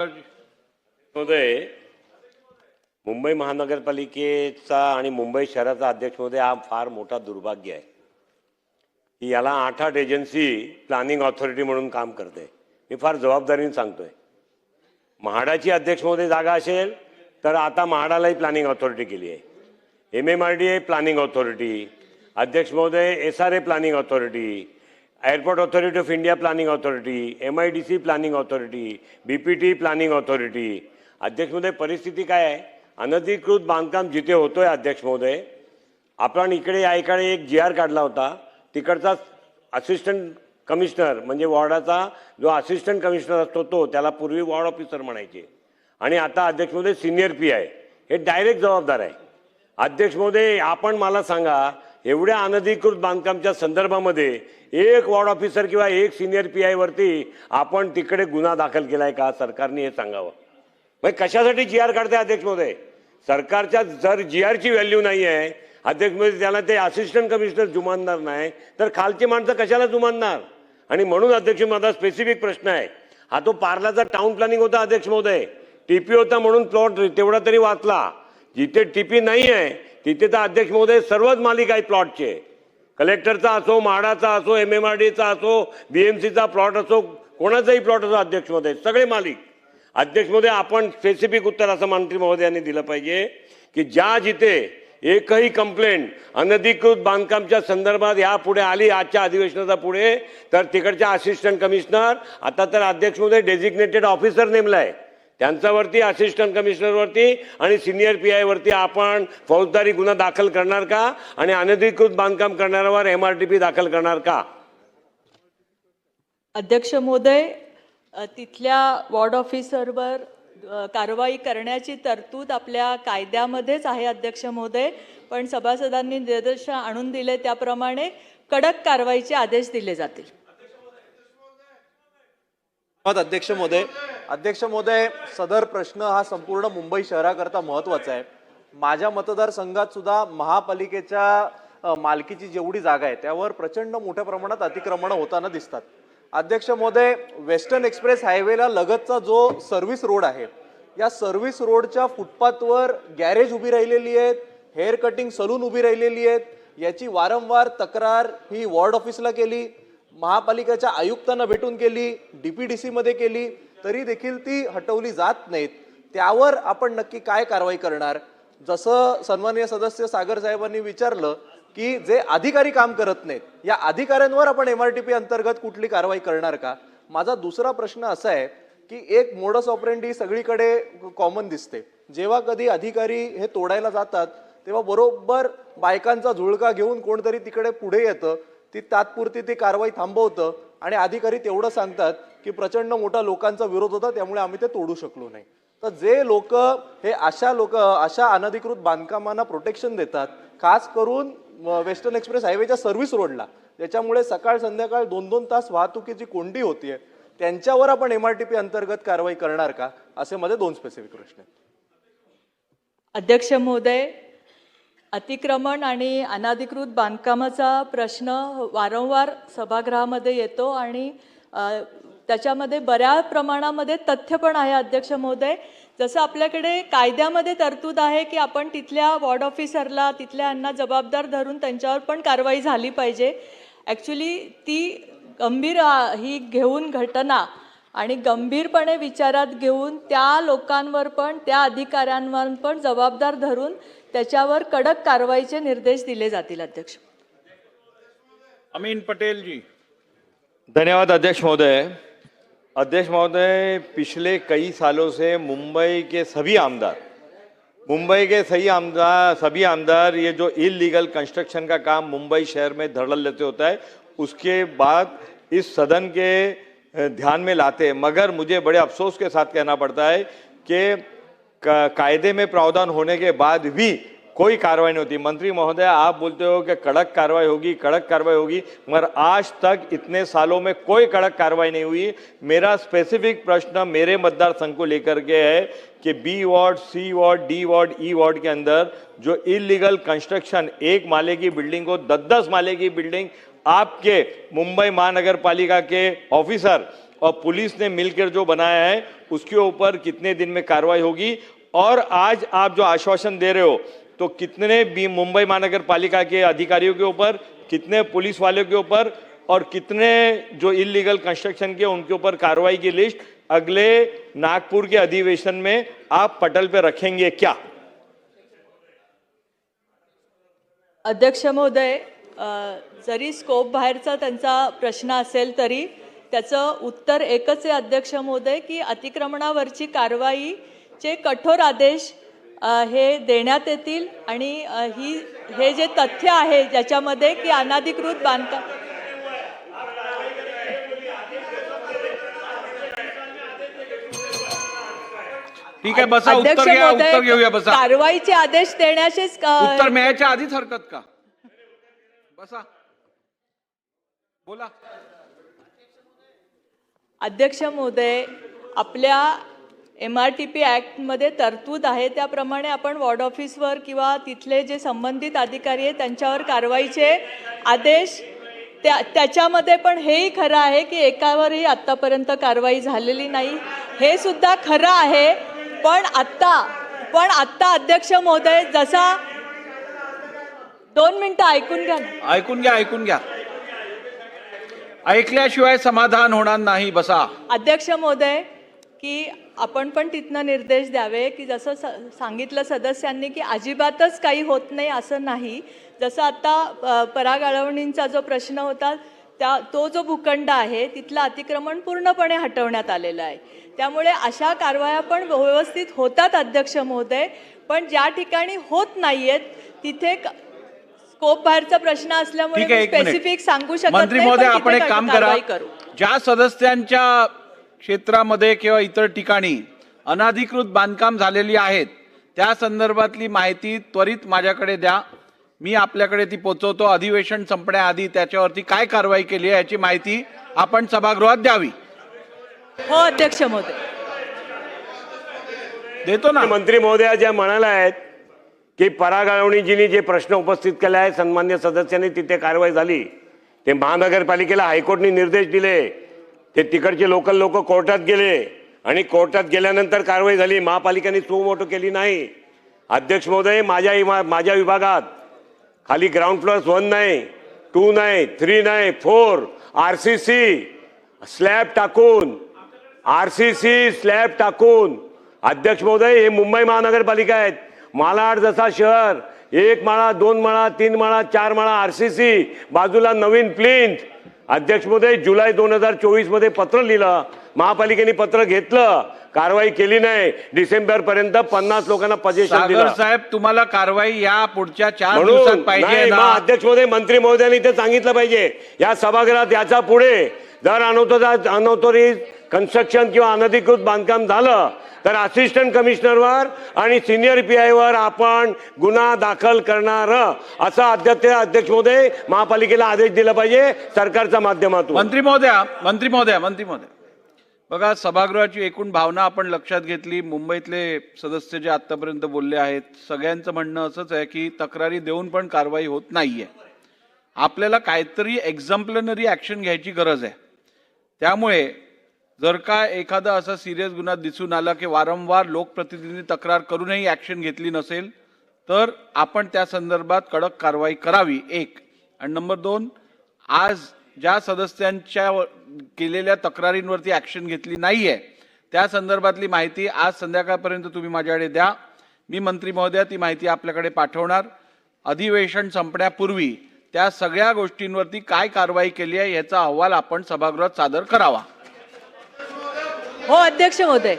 महोदय मुंबई महानगरपालिकेचा आणि मुंबई शहराचा अध्यक्ष महोदय हा फार मोठा दुर्भाग्य आहे. की याला आठ आठ एजन्सी प्लॅनिंग ऑथॉरिटी म्हणून काम करते. मी फार जबाबदारीने सांगतोय. म्हाडाची अध्यक्ष महोदय जागा असेल तर आता म्हाडालाही प्लॅनिंग ऑथॉरिटी केली आहे. M M R D A planning authority अध्यक्ष महोदय S R A planning authority airport authority of India planning authority M I D C planning authority B P T planning authority अध्यक्ष महोदय परिस्थिती काय आहे? अनधिकृत बांधकाम जिथे होतोय अध्यक्ष महोदय आपण इकडे या इकडे एक जी आर काढला होता. तिकडचा असिस्टंट कमिशनर म्हणजे वॉर्डाचा जो असिस्टंट कमिशनर असतो तो त्याला पूर्वी वॉर्ड ऑफिसर म्हणायचे. आणि आता अध्यक्ष महोदय सिनियर पी आहे हे डायरेक्ट जबाबदार आहे. अध्यक्ष महोदय आपण मला सांगा एवढ्या अनधिकृत बांधकामच्या संदर्भामध्ये एक वॉर्ड ऑफिसर किंवा एक सिनियर पी आयवरती आपण तिकडे गुन्हा दाखल केलाय का? सरकारने हे सांगावं. मग कशासाठी जी आर काढते अध्यक्ष महोदय सरकारच्या जर जी आरची व्हॅल्यू नाही आहे अध्यक्ष महोदय त्याला ते असिस्टंट कमिशनर जुमानणार नाही तर खालची माणसं कशाला जुमानणार? आणि म्हणून अध्यक्ष माझा स्पेसिफिक प्रश्न आहे. हा तो पार्लाचा टाउन प्लॅनिंग होता अध्यक्ष महोदय टीपी होता म्हणून प्लॉट तेवढा तरी वाचला. जिथे टीपी नाही आहे तिथे तर अध्यक्ष महोदय सर्वच मालिक आहेत प्लॉटचे. कलेक्टरचा असो म्हाडाचा असो एम एम आर डीचा असो बी एम सीचा प्लॉट असो कोणाचाही प्लॉट असो अध्यक्ष महोदय सगळे मालिक. अध्यक्ष महोदय आपण स्पेसिफिक उत्तर असं मंत्री महोदयांनी दिलं पाहिजे की ज्या जिथे एकही कंप्लेंट अनधिकृत बांधकामच्या संदर्भात या पुढे आली आजच्या अधिवेशनाचा पुढे तर तिकडच्या असिस्टंट कमिशनर आता तर अध्यक्ष महोदय डेझिग्नेटेड ऑफिसर नेमलाय. त्यांच्यावरती असिस्टंट कमिशनरवरती आणि सिनियर पी आयवरती आपण फौजदारी गुन्हा दाखल करणार का? आणि अनधिकृत बांधकाम करणाऱ्यावर एम आर टी पी दाखल करणार का? अध्यक्ष महोदय तिथल्या वॉर्ड ऑफिसरवर कारवाई करण्याची तरतूद आपल्या कायद्यामध्येच आहे अध्यक्ष महोदय पण सभासदांनी निर्देश आणून दिले त्याप्रमाणे कडक कारवाईचे आदेश दिले जातील. अध्यक्ष महोदय. अध्यक्ष महोदय सदर प्रश्न हा संपूर्ण मुंबई शहराकरता महत्त्वाचा आहे. माझ्या मतदारसंघात सुद्धा महापालिकेच्या मालकीची जेवढी जागा आहे त्यावर प्रचंड मोठ्या प्रमाणात अतिक्रमणं होताना दिसतात. अध्यक्ष महोदय वेस्टर्न एक्सप्रेस हायवेला लगतचा जो सर्व्हिस रोड आहे या सर्व्हिस रोडच्या फुटपाथवर गॅरेज उभी राहिलेली आहेत हेअर कटिंग सलून उभी राहिलेली आहेत याची वारंवार तक्रार ही वॉर्ड ऑफिसला केली महापालिकेच्या आयुक्तांना भेटून केली डी पी डी सीमध्ये केली तरी देखील ती हटवली जात नाहीत. त्यावर आपण नक्की काय कारवाई करणार? जसं सन्माननीय सदस्य सागर साहेबांनी विचारलं की जे अधिकारी काम करत नाहीत या अधिकाऱ्यांवर आपण एमआरटीपी अंतर्गत कुठली कारवाई करणार का? माझा दुसरा प्रश्न असा आहे की एक मोडस ऑपरेंडी सगळीकडे कॉमन दिसते. जेव्हा कधी अधिकारी हे तोडायला जातात तेव्हा बरोबर बायकांचा झुळका घेऊन कोणतरी तिकडे पुढे येतं ती तात्पुरती ती कारवाई थांबवतं आणि अधिकारी तेवढं सांगतात की प्रचंड मोठा लोकांचा विरोध होता त्यामुळे आम्ही ते तोडू शकलो नाही. तर जे लोक हे अशा लोक अशा अनधिकृत बांधकामांना प्रोटेक्शन देतात खास करून वेस्टर्न एक्सप्रेस हायवेच्या सर्व्हिस रोडला त्याच्यामुळे सकाळ संध्याकाळ दोन दोन तास वाहतुकीची कोंडी होतीये त्यांच्यावर आपण एम आर टी पी अंतर्गत कारवाई करणार का? असे माझे दोन स्पेसिफिक प्रश्न अध्यक्ष महोदय अतिक्रमण आणि अनाधिकृत बांधकामाचा प्रश्न वारंवार सभागृहामध्ये येतो आणि त्याच्यामध्ये बऱ्या प्रमाणामध्ये तथ्य पण आहे अध्यक्ष महोदय. जसं आपल्याकडे कायद्यामध्ये तरतूद आहे की आपण तिथल्या वॉर्ड ऑफिसरला तिथल्या यांना जबाबदार धरून त्यांच्यावर पण कारवाई झाली पाहिजे. ॲक्च्युली ती गंभीर ही घेऊन घटना आणि गंभीरपणे विचारात घेऊन त्या लोकांवर पण त्या अधिकाऱ्यांवर पण जबाबदार धरून त्याच्यावर कडक कारवाईचे निर्देश दिले जातील अध्यक्ष. अमीन पटेल जी. धन्यवाद अध्यक्ष महोदय. अध्यक्ष महोदय पिछले कई सालों से मुंबई के सभी आमदार मुंबई के सही आमदार सभी आमदार ये जो इलीगल कंस्ट्रक्शन का काम मुंबई शहर में धड़ल लेते होता है उसके बाद इस सदन के ध्यान में लाते हैं। मगर मुझे बड़े अफसोस के साथ कहना पड़ता है कि कायदे में प्रावधान होने के बाद भी कोई कार्रवाई नहीं होती। मंत्री महोदय, आप बोलते हो कि कड़क कार्रवाई होगी, कड़क कार्रवाई होगी, मगर आज तक इतने सालों में कोई कड़क कार्रवाई नहीं हुई। मेरा स्पेसिफिक प्रश्न मेरे मतदार संघ को लेकर के है कि B ward C ward D ward E ward के अंदर जो इलीगल कंस्ट्रक्शन एक माले की बिल्डिंग को दस दस माले की बिल्डिंग आपके मुंबई महानगर पालिका के ऑफिसर और पुलिस ने मिलकर जो बनाया है, उसके ऊपर कितने दिन में कार्रवाई होगी? और आज आप जो आश्वासन दे रहे हो तो कितने भी मुंबई महानगर पालिका के अधिकारियों के ऊपर, कितने पुलिस वालों के ऊपर, और कितने जो इलीगल कंस्ट्रक्शन के, उनके ऊपर कार्रवाई की लिस्ट, अगले नागपुर के अधिवेशन में आप पटल पे रखेंगे क्या? अध्यक्ष महोदय जरी स्कोप बाहेरचा त्यांचा प्रश्न असेल तरी त्याचं उत्तर एकच आहे अध्यक्ष महोदय की अतिक्रमणावरची कारवाईचे कठोर आदेश हे देण्यात येतील आणि ही हे जे तथ्य आहे ज्याच्यामध्ये की अनाधिकृत बांधकाम ठीक आहे बसा उत्तर घ्या उत्तर घेऊया बसा. कारवाईचे आदेश देण्याचेच अ, उत्तर मिळायच्या आधीच हरकत का? बसा. बोला. अध्यक्ष महोदय आपल्या एम आर टी पी ॲक्टमध्ये तरतूद आहे त्याप्रमाणे आपण वॉर्ड ऑफिसवर किंवा तिथले जे संबंधित अधिकारी आहेत त्यांच्यावर कारवाईचे आदेश त्या त्याच्यामध्ये पण हेही खरं आहे की एकावरही आत्तापर्यंत कारवाई झालेली नाही. हे सुद्धा खरं आहे पण आत्ता पण आत्ता अध्यक्ष महोदय जसा दोन मिनटं ऐकून घ्या ना. ऐकून घ्या ऐकून घ्या. ऐकल्याशिवाय समाधान होणार नाही बसा. अध्यक्ष महोदय की आपण पण तिथनं निर्देश द्यावे की जसं स सांगितलं सदस्यांनी की अजिबातच काही होत नाही असं नाही. जसं आत्ता अ, पराग आळवणींचा जो प्रश्न होता त्या तो जो भूखंड आहे तिथलं अतिक्रमण पूर्णपणे हटवण्यात आलेलं आहे. त्यामुळे अशा कारवाया पण व्यवस्थित होतात अध्यक्ष महोदय पण ज्या ठिकाणी होत नाहीयेत तिथे क- स्कोप बाहेरचा प्रश्न असल्यामुळे ठीक आहे एक स्पेसिफिक सांगू शकत मंत्री नाही, महोदय पण आपण तिथे एक काम करा कारवाई करू. ज्या सदस्यांच्या क्षेत्रामध्ये किंवा इतर ठिकाणी अनाधिकृत बांधकाम झालेली आहेत त्या संदर्भातली माहिती त्वरित माझ्याकडे द्या. मी आपल्याकडे ती पोचवतो. अधिवेशन संपण्याआधी त्याच्यावरती काय कारवाई केली आहे याची माहिती आपण सभागृहात द्यावी. हो अध्यक्ष महोदय. देतो ना. मंत्री महोदया ज्या म्हणाल्या आहेत की परागळवणीजींनी जे प्रश्न उपस्थित केले आहेत सन्मान्य सदस्यांनी तिथे कारवाई झाली. ते महानगरपालिकेला हायकोर्टने निर्देश दिले. ते तिकडचे लोकल लोक कोर्टात गेले आणि कोर्टात गेल्यानंतर कारवाई झाली. महापालिकेने सुमोटो केली नाही. अध्यक्ष महोदय माझ्या इमा माझ्या विभागात खाली ग्राउंड फ्लोअर वन नाही टू नाही थ्री नाही four R C C slab टाकून आर सी सी स्लॅब टाकून अध्यक्ष महोदय हे मुंबई महानगरपालिका आहेत. मालाड जसा शहर एक माळा दोन माळा तीन माळा चार माळा आर सी सी बाजूला नवीन प्लिंथ अध्यक्ष महोदय जुलै दोन हजार चोवीसमध्ये पत्र लिहिलं. महापालिकेने पत्र घेतलं. कारवाई केली नाही. डिसेंबर पर्यंत पन्नास लोकांना पजेशन सागर दिलं. साहेब तुम्हाला कारवाई या पुढच्या चार दिवसात पाहिजे अध्यक्ष महोदय मंत्री महोदयांनी ते सांगितलं पाहिजे. या सभागृहात याच्यापुढे जर अनौथोरित कन्स्ट्रक्शन किंवा अनधिकृत बांधकाम झालं तर असिस्टंट कमिशनरवर आणि सिनियर पी आयवर आपण गुन्हा दाखल करणार असं अध्यक्ष अध्यक्ष महोदय महापालिकेला आदेश दिला पाहिजे सरकारच्या माध्यमातून. मंत्री महोदया मंत्री महोदया मंत्री महोदया बघा सभागृहाची एकूण भावना आपण लक्षात घेतली. मुंबईतले सदस्य जे आतापर्यंत बोलले आहेत सगळ्यांचं म्हणणं असंच आहे की तक्रारी देऊन पण कारवाई होत नाहीये. आपल्याला काहीतरी एक्झाम्प्लनरी ॲक्शन घ्यायची गरज आहे. त्यामुळे जर का एखादा असा सिरियस गुन्हा दिसून आला की वारंवार लोकप्रतिनिधी तक्रार करूनही ॲक्शन घेतली नसेल तर आपण त्या संदर्भात कडक कारवाई करावी एक. आणि नंबर दोन आज ज्या सदस्यांच्या व- केलेल्या तक्रारींवरती ॲक्शन घेतली नाही आहे त्या संदर्भातली माहिती आज संध्याकाळपर्यंत तुम्ही माझ्याकडे द्या. मी मंत्री महोदया ती माहिती आपल्याकडे पाठवणार. अधिवेशन संपण्यापूर्वी त्या सगळ्या गोष्टींवरती काय कारवाई केली आहे याचा अहवाल आपण सभागृहात सादर करावा. हो अध्यक्ष महोदय.